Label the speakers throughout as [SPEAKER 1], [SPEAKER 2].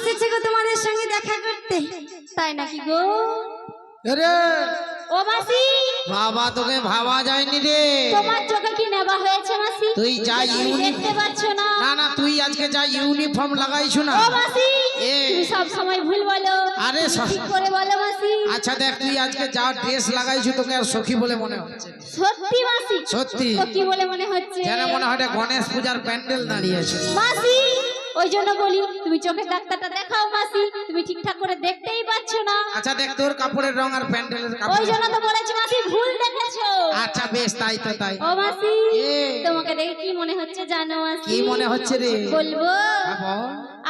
[SPEAKER 1] এসেছে গো তোমাদের সঙ্গে দেখা করতে।
[SPEAKER 2] তাই নাকি গো?
[SPEAKER 3] রে
[SPEAKER 2] ও মাসি!
[SPEAKER 3] বাবা তোকে ভাবা যায়নি রে।
[SPEAKER 2] তোমার চোখে কি নেবা হয়েছে মাসি?
[SPEAKER 3] তুই যা
[SPEAKER 2] তুমি দেখতে পাচ্ছ না।
[SPEAKER 3] না না তুই আজকে যা ইউনিফর্ম লাগাইছু না।
[SPEAKER 2] ও মাসি! তুমি সব সময় ভুল বলো।
[SPEAKER 3] আরে
[SPEAKER 2] ঠিক করে বলো মাসি।
[SPEAKER 3] আচ্ছা দেখ তুই আজকে যা ড্রেস লাগাইছু তোকে আর সখী বলে মনে হচ্ছে।
[SPEAKER 2] সত্যি মাসি?
[SPEAKER 3] সত্যি।
[SPEAKER 2] কি বলে মনে হচ্ছে।
[SPEAKER 3] যেন মনে হয় গণেশ পূজার প্যান্ডেল দাঁড়িয়েছে
[SPEAKER 2] মাসি! ওই জন্য বলি তুমি চোখের ডাক্তারটা দেখাও মাসি তুমি ঠিকঠাক করে দেখতেই পাচ্ছ না।
[SPEAKER 3] আচ্ছা দেখ তোর কাপড়ের রং আর প্যান্ডেলের কাপড়।
[SPEAKER 2] ওই জন্য তো বলেছি মাসি ভুল দেখেছ।
[SPEAKER 3] আচ্ছা বেশ তাই তো তাই।
[SPEAKER 2] ও মাসি তোমাকে দেখে কি মনে হচ্ছে জানো মাসি?
[SPEAKER 3] কি মনে হচ্ছে রে?
[SPEAKER 2] বলব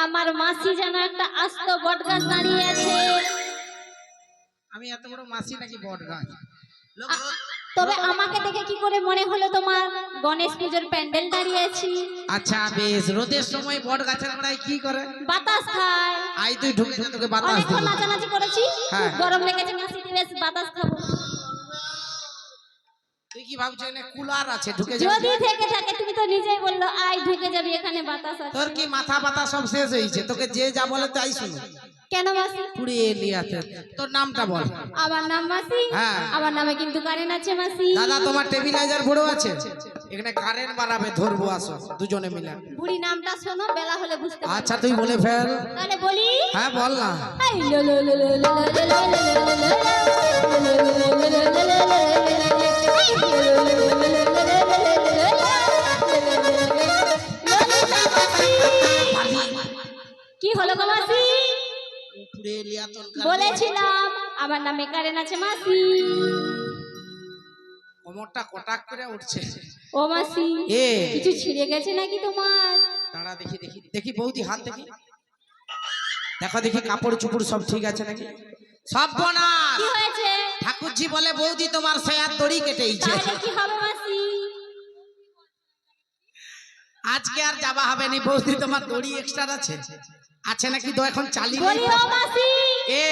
[SPEAKER 2] আমার মাসি যেন একটা আস্ত বট গাছ দাঁড়িয়ে আছে।
[SPEAKER 3] আমি এত বড় মাসি নাকি বট গাছ লোক
[SPEAKER 2] আ- তবে আমাকে দেখে কি করে মনে হলো তোমার গণেশ পুজোর প্যান্ডেল দাঁড়িয়ে আছি?
[SPEAKER 3] আচ্ছা বেশ। রোদের সময় বট গাছের গোড়ায় কি করে?
[SPEAKER 2] বাতাস খায়
[SPEAKER 3] আই তুই ঢুকে যা, তোকে বাতাস
[SPEAKER 2] অনেকক্ষণ
[SPEAKER 3] দেবো।
[SPEAKER 2] নাচানাচি করেছি।
[SPEAKER 3] হ্যাঁ।
[SPEAKER 2] গরম লেগেছে মাসি বেশ বাতাস খাব।
[SPEAKER 3] তুই কি ভাবছিস এখানে কুলার আছে? ঢুকে যা
[SPEAKER 2] যদি থেকে থাকে তুমি তো নিজেই বলল আই ঢুকে যাবি এখানে বাতাস আছে।
[SPEAKER 3] তোর কি মাথা পাতা সব শেষ হয়েছে? তোকে যে যা বলে তাই শুনো।
[SPEAKER 2] কেন মাসি
[SPEAKER 3] কুড়িয়ে লিয়াতে তোর নামটা বল
[SPEAKER 2] আমার নাম মাসি আমার নামে কিন্তু কারেন্ট আছে মাসি
[SPEAKER 3] দাদা তোমার টেবিলাইজার বড় আছে এখানে কারেন্ট বাড়াবে ধরবো আসো দুজনে মিলে
[SPEAKER 2] বুড়ি নামটা শোনো বেলা হলে বুঝতে
[SPEAKER 3] আচ্ছা তুই বলে ফেল
[SPEAKER 2] তাহলে বলি
[SPEAKER 3] হ্যাঁ বল না
[SPEAKER 2] কি হলো গো মাসি
[SPEAKER 3] লিয়াতন
[SPEAKER 2] বলেছিলাম আমার নামে কারেন্ট আছে মাসি।
[SPEAKER 3] কোমরটা কটাক করে উঠছে।
[SPEAKER 2] ও মাসি
[SPEAKER 3] এ।
[SPEAKER 2] কিছু ছিঁড়ে গেছে নাকি তোমার?
[SPEAKER 3] দাঁড়া দেখি দেখি দেখি বৌদি হাত দেখি। দেখো দেখি কাপড় চুপড় সব ঠিক আছে নাকি? সব বোনা
[SPEAKER 2] কি হয়েছে?
[SPEAKER 3] ঠাকুরজি বলে বৌদি তোমার সেয়ার দড়ি কেটেইছে।
[SPEAKER 2] তাহলে কি হবে
[SPEAKER 3] আজকে আর যাওয়া হবে নি বৌদি তোমার দড়ি এক্সট্রা আছে। আছে নাকি? তো এখন চালিয়ে
[SPEAKER 2] বলি ও মাসি।
[SPEAKER 3] এ।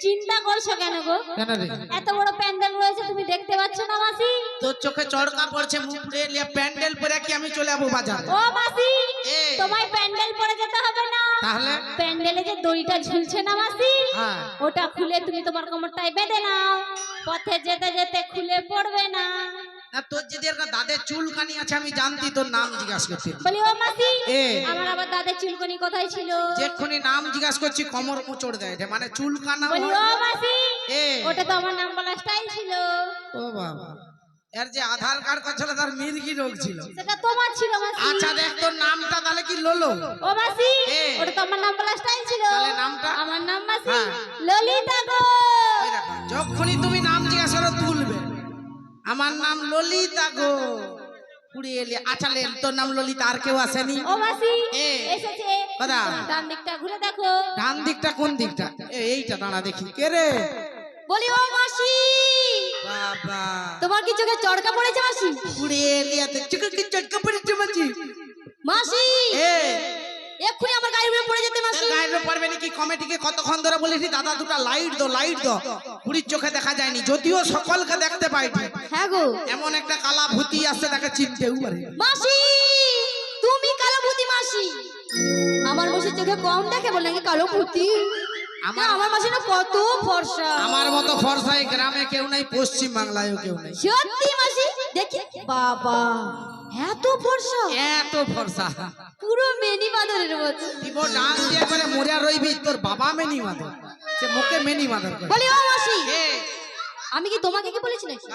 [SPEAKER 2] চিন্তা করছ কেন গো?
[SPEAKER 3] কেন রে?
[SPEAKER 2] এত বড় প্যান্ডেল রয়েছে তুমি দেখতে পাচ্ছ না মাসি?
[SPEAKER 3] তোর চোখে চড়কা পড়ছে মুখ লিয়ে প্যান্ডেল পরে কি আমি চলে যাব বাজারে?
[SPEAKER 2] ও মাসি
[SPEAKER 3] এ।
[SPEAKER 2] তোমায় প্যান্ডেল পরে যেতে হবে না।
[SPEAKER 3] তাহলে?
[SPEAKER 2] প্যান্ডেলে যে দড়িটা ঝুলছে না মাসি
[SPEAKER 3] হ্যাঁ।
[SPEAKER 2] ওটা খুলে তুমি তোমার কোমরটায় বেঁধে নাও। পথে যেতে যেতে খুলে পড়বে না।
[SPEAKER 3] না তোর যদি একটা দাদের চুলকানি আছে আমি জানতি তোর নাম জিজ্ঞাসা করছি
[SPEAKER 2] বলি ও মাসি আমার আবার দাদের চুলকনি কোথায় ছিল?
[SPEAKER 3] যেক্ষুনি নাম জিজ্ঞাসা করছি কমর মোচড় দেয় মানে চুলকানা
[SPEAKER 2] বলি ও মাসি ওটা তো আমার নাম বলা স্টাইল ছিল।
[SPEAKER 3] ও বাবা। এর যে আধার কার্ড করছিল তার মির্গি রোগ ছিল।
[SPEAKER 2] সেটা তোমার ছিল মাসি।
[SPEAKER 3] আচ্ছা দেখ তোর নামটা তাহলে কি লোলো?
[SPEAKER 2] ও মাসি ওটা তো আমার নাম বলা স্টাইল ছিল।
[SPEAKER 3] তাহলে নামটা?
[SPEAKER 2] আমার নাম মাসি
[SPEAKER 3] হ্যাঁ।
[SPEAKER 2] ললিতা গো
[SPEAKER 3] যখনই তুমি আমার নাম ললিতা গো। এলি তোর নাম ললিতা আর কেউ আসেনি?
[SPEAKER 2] ও মাসি। এসেছে? ডান দিকটা ঘুরে দেখো।
[SPEAKER 3] ডান দিকটা কোন দিকটা? এইটা দাঁড়া দেখি। কে রে?
[SPEAKER 2] বলি ও মাসি।
[SPEAKER 3] বাবা।
[SPEAKER 2] তোমার কি চোখে চড়কা পড়েছে মাসি?
[SPEAKER 3] এলিয়াতে কি চটকা পড়েছে
[SPEAKER 2] মাসি।
[SPEAKER 3] এ
[SPEAKER 2] এক্ষুনি আমার গাড়ি উপরে পড়ে যেতে মাসি
[SPEAKER 3] গাইড পারবে নাকি? কমিটিকে কতক্ষণ ধরে বলেছি দাদা দুটা লাইট দো লাইট দো পুরীর চোখে দেখা যায়নি যদিও সকলকে দেখতে পাইনি।
[SPEAKER 2] হ্যাঁ গো।
[SPEAKER 3] এমন একটা কালা ভূতি আসছে তাকে চিনতেও পারে।
[SPEAKER 2] মাসি তুমি কালো ভূতি মাসি। আমার মাসির চোখে কম দেখে বলে নাকি কালো ভূতি?
[SPEAKER 3] আমার-
[SPEAKER 2] আমার মাসি না কত ফর্সা।
[SPEAKER 3] আমার মতো ফর্সাই গ্রামে কেউ নাই পশ্চিম বাংলায়ও কেউ নাই।
[SPEAKER 2] সত্যি মাসি দেখি। বাবা। এত ফর্সা
[SPEAKER 3] এত ফর্সা
[SPEAKER 2] পুরো মেনি বাদরের মতো।
[SPEAKER 3] দিব ডান্স দিয়ে করে মরিয়া রইবি তোর বাবা মেনি মাদর সে মুখে মেনি করে।
[SPEAKER 2] বলি ও মাসি আমি কি তোমাকে কি বলেছি নাকি?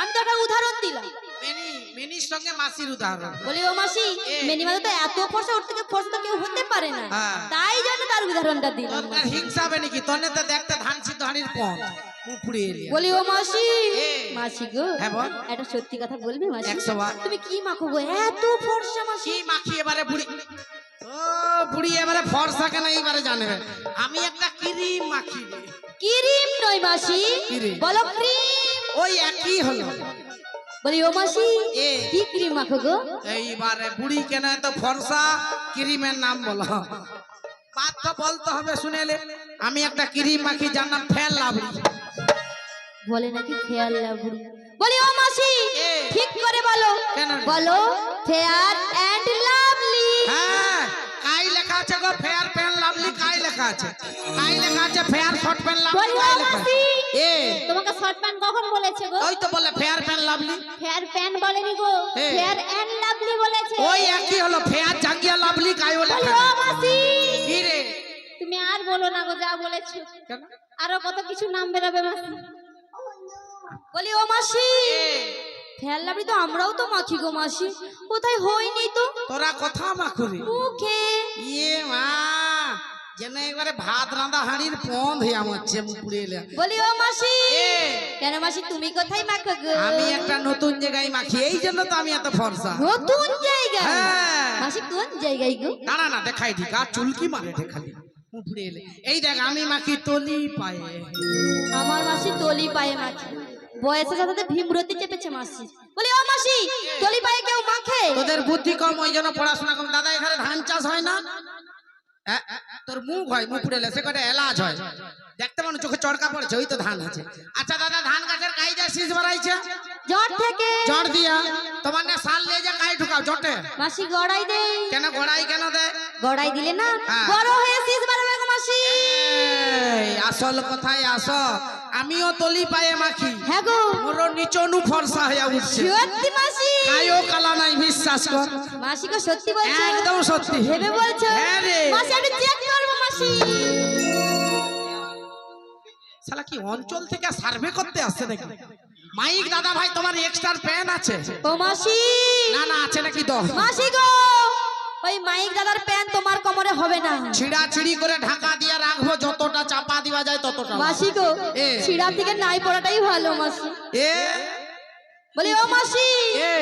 [SPEAKER 2] আমি তো একটা উদাহরণ দিলাম।
[SPEAKER 3] মেনি মেনির সঙ্গে মাসির উদাহরণ।
[SPEAKER 2] বলি ও মাসি মেনি বাদর তো এত ফর্সা ওর থেকে ফর্সা তো কেউ হতে পারে না।
[SPEAKER 3] হ্যাঁ।
[SPEAKER 2] তাই জন্য তার উদাহরণটা দিলাম।
[SPEAKER 3] তোর হিংসা হবে নাকি? তোর তো দেখতে ধান সিদ্ধ হানির পথ।
[SPEAKER 2] বলি ও মাসি মাসি গো
[SPEAKER 3] হ্যাঁ
[SPEAKER 2] একটা সত্যি কথা বলবি মাসি? তুমি কি মাখো গো? এত ফর্সা মাসি।
[SPEAKER 3] মাখি এবারে বুড়ি? ও বুড়ি এবারে ফর্সা কেন এইবারে জানবে? আমি একটা ক্রিম মাখি।
[SPEAKER 2] ক্রিম নয় মাসি
[SPEAKER 3] ক্রিম।
[SPEAKER 2] বলো ক্রিম।
[SPEAKER 3] ওই একই হলো।
[SPEAKER 2] বলি ও মাসি
[SPEAKER 3] এ।
[SPEAKER 2] কি ক্রিম মাখো গো?
[SPEAKER 3] এইবারে বুড়ি কেন এত ফর্সা? ক্রিমের নাম বলো। তো বলতে হবে শুনেলে। আমি একটা ক্রিম মাখি যার নাম ফেল লাভরি
[SPEAKER 2] বলে নাকি ফেয়ার লাভলি বলি ও মাসি ঠিক করে বলো। বলো ফেয়ার এন্ড লাভলি
[SPEAKER 3] হ্যাঁ কাই লেখা আছে গো? ফেয়ার পেন লাভলি কাই লেখা আছে? কাই লেখা আছে? ফেয়ার শর্ট প্যান্ট লাভলি কাই লেখা আছে? এ
[SPEAKER 1] তোমাকে শর্ট প্যান্ট কখন বলেছে গো?
[SPEAKER 3] ওই তো বলে fair and lovely
[SPEAKER 1] fair and বলেনি গো। ফেয়ার এন্ড লাভলি বলেছে।
[SPEAKER 3] ওই একই হলো ফেয়ার জাগিয়া লাভলি কাই বলে
[SPEAKER 1] ও মাসি
[SPEAKER 3] কি রে?
[SPEAKER 1] তুমি আর বলো না গো যা বলেছ? আরও কত কিছু নাম বেরোবে মাসি? বলি ও মাসি লাভলি তো আমরাও তো মাখি গো মাসি। কোথায় হয়নি তো?
[SPEAKER 3] তোরা কথা মাখুরি
[SPEAKER 1] মুখে
[SPEAKER 3] ইয়ে মা যেন একবারে ভাত রাঁধা হাঁড়ির পন্ধ হয়ে আমার পুড়ে এলে।
[SPEAKER 1] বলি ও মাসি কেন মাসি তুমি কোথায় মাখো গো?
[SPEAKER 3] আমি একটা নতুন জায়গায় মাখি এই জন্য তো আমি এত ফর্সা।
[SPEAKER 1] নতুন জায়গা
[SPEAKER 3] হ্যাঁ।
[SPEAKER 1] মাসি কোন জায়গায় গো?
[SPEAKER 3] দাঁড়া না না দেখাই ঠিক আর চুলকি মারে রে খালি এলে। এই দেখ আমি মাখি তলি পায়ে।
[SPEAKER 1] আমার মাসি তলি পায়ে মাখে। বয়সের সাথে ভীমরতি চেপেছে মাসি। বলি ও মাসি তলি পায়ে কেউ মাখে?
[SPEAKER 3] তোদের বুদ্ধি কম ওই জন্য পড়াশোনা কম। দাদা এখানে ধান চাষ হয় না? এ, তোর মুখ হয় মুখ এলে সে কটা এলাচ হয়। দেখতে মানুষ চোখে চড়কা পড়েছে ওই তো ধান আছে। আচ্ছা দাদা ধান গাছের কাই যা শীষ বাড়াইছে?
[SPEAKER 1] জ্বর থেকে।
[SPEAKER 3] জট দিয়া? তোমার না সাল নিয়ে যা কাই ঢুকাও জটে
[SPEAKER 1] মাসি গড়াই দে।
[SPEAKER 3] কেন গড়াই কেন দেয়
[SPEAKER 1] গড়াই দিলে না?
[SPEAKER 3] হ্যাঁ।
[SPEAKER 1] বড় হয়ে শীষ বাড়বে মাসি।
[SPEAKER 3] আসল কথায় আস আমিও তলি পায়ে মাখি।
[SPEAKER 1] হ্যাঁ গো।
[SPEAKER 3] মোর নিচনু ফর্সা হয়ে উঠছে।
[SPEAKER 1] সত্যি মাসি।
[SPEAKER 3] কায়ও কালা নাই বিশ্বাস কর।
[SPEAKER 1] মাসি গো সত্যি বলছো?
[SPEAKER 3] একদম সত্যি।
[SPEAKER 1] ভেবে বলছো?
[SPEAKER 3] হ্যাঁ রে।
[SPEAKER 1] মাসি আমি চেক করব মাসি।
[SPEAKER 3] শালা কি অঞ্চল থেকে সার্ভে করতে আসছে নাকি? মাইক দাদা ভাই তোমার এক্সট্রা প্যান আছে?
[SPEAKER 1] ও মাসি।
[SPEAKER 3] না না আছে নাকি? দশ
[SPEAKER 1] মাসি গো। ওই মাইক দাদার প্যান তোমার কোমরে হবে না।
[SPEAKER 3] ছিড়া ছিড়ি করে ঢাকা দিয়ে রাখব যতটা চাপা দেওয়া যায় ততটা
[SPEAKER 1] মাসি গো। ছিড়া থেকে নাই পড়াটাই ভালো মাসি।
[SPEAKER 3] এ।
[SPEAKER 1] বলি ও মাসি
[SPEAKER 3] এ।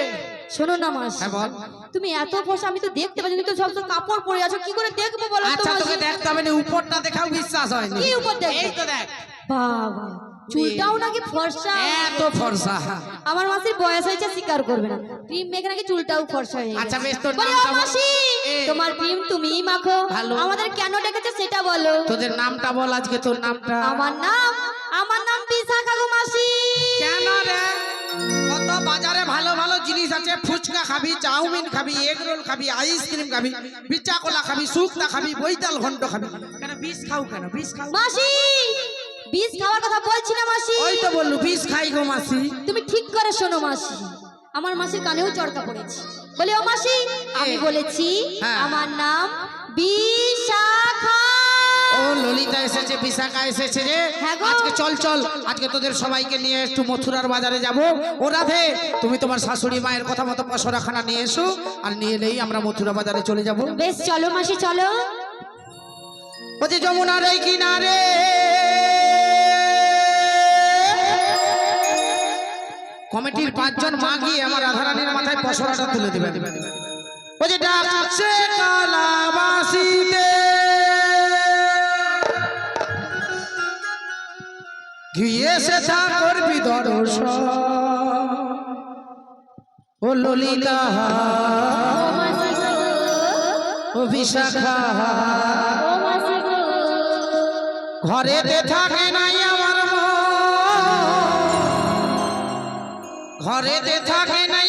[SPEAKER 1] শোনো না মাসি।
[SPEAKER 3] হ্যাঁ বল।
[SPEAKER 1] তুমি এত ফসা আমি তো দেখতে পাচ্ছি তুমি তো সব তো কাপড় পরে আছো কি করে দেখব বলো তো
[SPEAKER 3] আচ্ছা তোকে দেখতে হবে না উপরটা দেখাও বিশ্বাস হয়নি।
[SPEAKER 1] কি উপর দেখ
[SPEAKER 3] এই তো দেখ।
[SPEAKER 1] বাবা। চুলটাও নাকি ফর্সা?
[SPEAKER 3] এত ফর্সা।
[SPEAKER 1] আমার মাসির বয়স হয়েছে স্বীকার করবে না। ক্রিম মেখে নাকি চুলটাও ফর্সা হয়ে
[SPEAKER 3] আচ্ছা, বেশ, তোর
[SPEAKER 1] বল। মাসি তোমার ক্রিম তুমিই মাখো।
[SPEAKER 3] ভালো।
[SPEAKER 1] আমাদের কেন ডেকেছে সেটা বলো।
[SPEAKER 3] তোদের নামটা বল আজকে তোর নামটা।
[SPEAKER 1] আমার নাম আমার নাম বিশাখা গো মাসি।
[SPEAKER 3] কেন রে? কত বাজারে ভালো ভালো জিনিস আছে। ফুচকা খাবি চাউমিন খাবি এগ রোল খাবি আইসক্রিম খাবি বিচা কলা খাবি শুক্তা খাবি বৈতাল ঘন্ট খাবি। কেন বিষ খাও কেন? বিষ খাও।
[SPEAKER 1] মাসি বিষ খাওয়ার কথা বলছি না মাসি?
[SPEAKER 3] ওই তো বললু বিষ খাই গো মাসি।
[SPEAKER 1] তুমি ঠিক করে শোনো মাসি। আমার মাসির কানেও চড়কা পড়েছে। বলি ও মাসি আমি বলেছি
[SPEAKER 3] হ্যাঁ।
[SPEAKER 1] আমার নাম বিশাখা।
[SPEAKER 3] ও ললিতা এসেছে বিশাখা এসেছে রে।
[SPEAKER 1] হ্যাঁ।
[SPEAKER 3] আজকে চল চল। আজকে তোদের সবাইকে নিয়ে একটু মথুরার বাজারে যাব। ও রাধে তুমি তোমার শাশুড়ি মায়ের কথা মতো পশরাখানা নিয়ে এসো আর নিয়ে এলেই আমরা মথুরা বাজারে চলে যাব।
[SPEAKER 1] বেশ চলো মাসি চলো।
[SPEAKER 3] ও যে যমুনার এই কিনারে কমিটির পাঁচজন মা গিয়ে আমার রাধারানীর মাথায় পশরাটা তুলে দেবে ও যে ডাকছে কালাবাসিতে। গিয়ে সে থা করবি দর্শন ও ললিতা ও বিশাখা। ঘরেতে থাকে নাই ঘরেতে থাকে নাই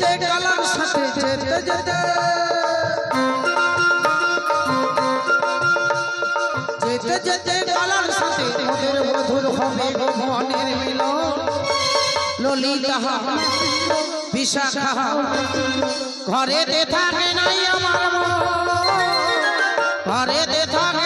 [SPEAKER 3] যেতে কালার সাথে যেতে যেতে। যেতে যেতে কালার সাথে। মোদের মধুর হবে মনের ললিতা বিশাখা থাকে নাই আমার ঘরেতে থাকে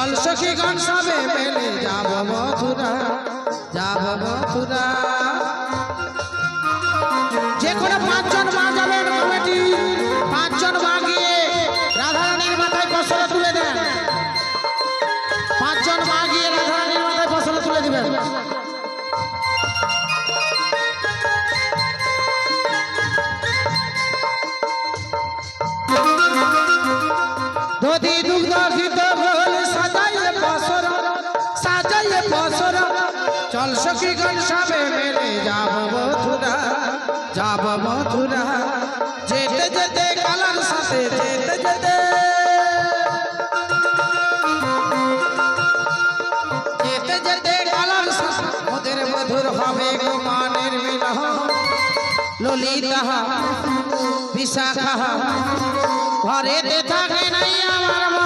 [SPEAKER 3] চল সখী গান সবে মেলে যাব মথুরা যাব মথুরা। চল সবে মেরে যাব মথুরা যাব মথুরা। যেতে যেতে কালার সাথে, যেতে যেতে। যেতে যেতে কালার সাথে, ওদের মধুর হবে গোমানের মিলন। ললিতা, বিশাখা, ঘরেতে থাকে নাই আমার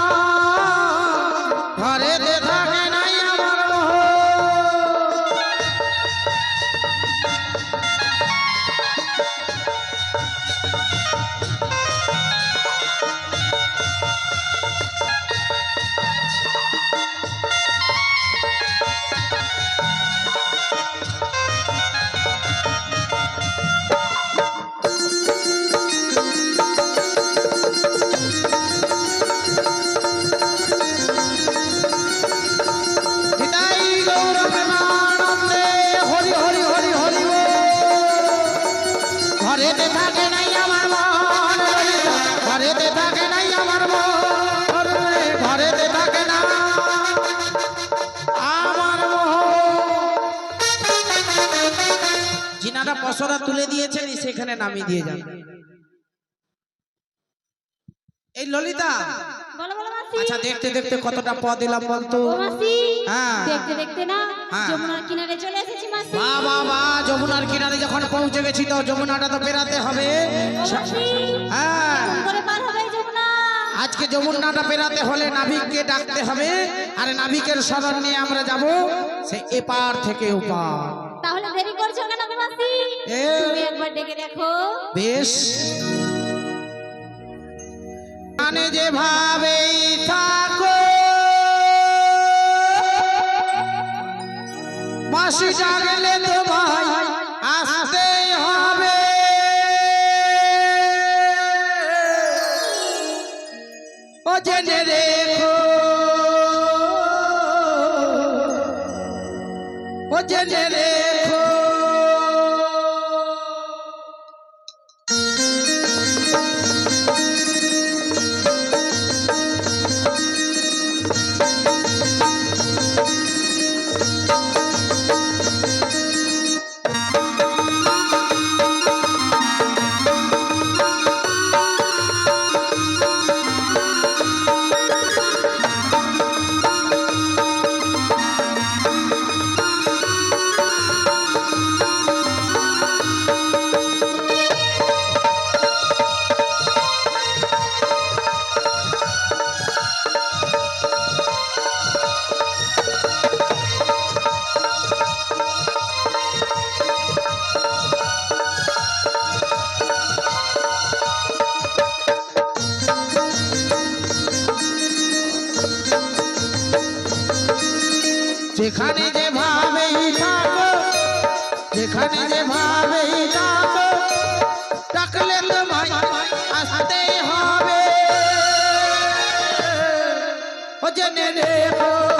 [SPEAKER 3] পসরা তুলে দিয়েছেন সেখানে নামিয়ে দিয়ে যান। এই ললিতা। আচ্ছা দেখতে দেখতে কতটা পদ দিলাম বলতো? হ্যাঁ।
[SPEAKER 1] দেখতে দেখতে না
[SPEAKER 3] হ্যাঁ।
[SPEAKER 1] যমুনার কিনারে চলে এসেছি মাসি।
[SPEAKER 3] বা বা বা যমুনার কিনারে যখন পৌঁছে গেছি তো যমুনাটা তো পেরাতে হবে। হ্যাঁ।
[SPEAKER 1] করে পার হবে যমুনা?
[SPEAKER 3] আজকে যমুনাটা পেরাতে হলে নাবিককে ডাকতে হবে আর নাবিকের স্মরণ নিয়ে আমরা যাব সে এপার থেকে ওপার।
[SPEAKER 1] তুমি একবার ডেকে দেখো।
[SPEAKER 3] বেশ। মানে যেভাবেই থাকো মাসি জাগলে তোমায় আসতে হবে। ও জেনে রেখো। ও জেনে ও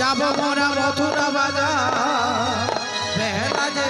[SPEAKER 3] যাব মোরা মথুরা বাজার। বেলা যে